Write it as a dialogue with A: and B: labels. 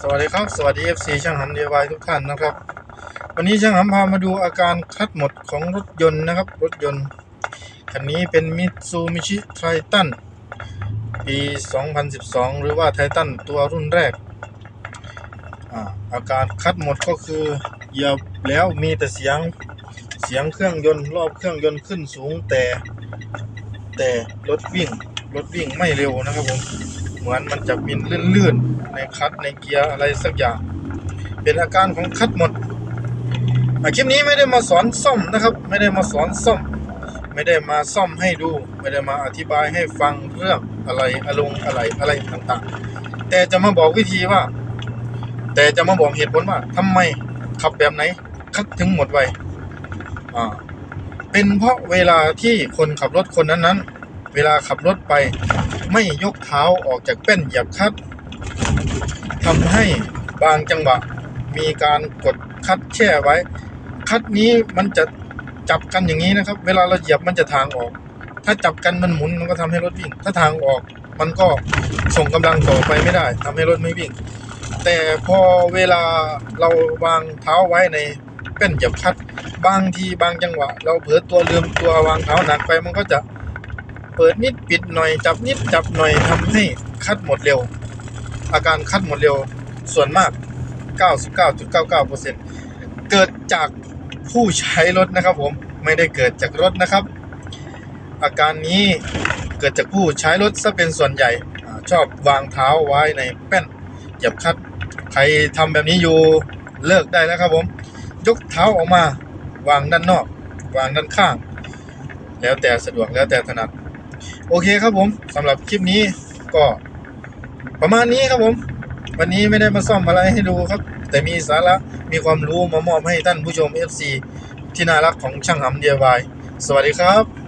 A: สวัสดีครับสวัสดี FC ช่างหำเดียวายทุกท่านนะครับ วันนี้ช่างหำพามาดูอาการคัดหมดของรถยนต์นะครับ รถยนต์คันนี้เป็นมิตซูมิชิไททันปี 2012 หรือว่าไททันตัวรุ่นแรกอาอาการคัดหมดก็คือเหยียบแล้วมีแต่เสียงเสียงเครื่องยนต์รอบเครื่องยนต์ขึ้นสูงแต่แต่รถวิ่งรถวิ่งไม่เร็วนะครับผม เหมือนมันจะบินลื่นๆในคัดในเกียร์อะไรสักอย่าง เป็นอาการของคัดหมดคลิปนี้ไม่ได้มาสอนซ่อมนะครับ ไม่ได้มาสอนซ่อม ไม่ได้มาซ่อมให้ดู ไม่ได้มาอธิบายให้ฟังเรื่องอะไรอารมณ์อะไรอะไรต่างๆ แต่จะมาบอกวิธีว่า แต่จะมาบอกเหตุผลว่าทำไมขับแบบไหน คัดถึงหมดไวอ่าเป็นเพราะเวลาที่คนขับรถคนนั้นๆ เวลาขับรถไปไม่ยกเท้าออกจากแป้นเหยียบคัดทำให้บางจังหวะมีการกดคัดแช่ไว้ คัดนี้มันจะจับกันอย่างนี้นะครับ เวลาเราเหยียบมันจะทางออก ถ้าจับกันมันหมุนมันก็ทำให้รถวิ่ง ถ้าทางออกมันก็ส่งกำลังต่อไปไม่ได้ทำให้รถไม่วิ่ง แต่พอเวลาเราวางเท้าไว้ในแป้นเหยียบคัด บางทีบางจังหวะ เราเผลอตัวลืมตัววางเท้าหนักไปมันก็จะ เปิดนิดปิดหน่อยจับนิดจับหน่อยทำให้คัดหมดเร็ว อาการคัดหมดเร็วส่วนมาก 99.99%เกิดจากผู้ใช้รถนะครับผมไม่ได้เกิดจากรถนะครับ อาการนี้เกิดจากผู้ใช้รถซะเป็นส่วนใหญ่ชอบวางเท้าไว้ในแป้นเหยียบคัดใครทำแบบนี้อยู่เลิกได้แล้วครับผม ยกเท้าออกมาวางด้านนอก วางด้านข้าง แล้วแต่สะดวกแล้วแต่ถนัด โอเคครับผมสำหรับคลิปนี้ก็ ประมาณนี้ครับผม วันนี้ไม่ได้มาซ่อมอะไรให้ดูครับ แต่มีสาระมีความรู้มามอบให้ท่านผู้ชม FC ที่น่ารักของช่างหำ DIY สวัสดีครับ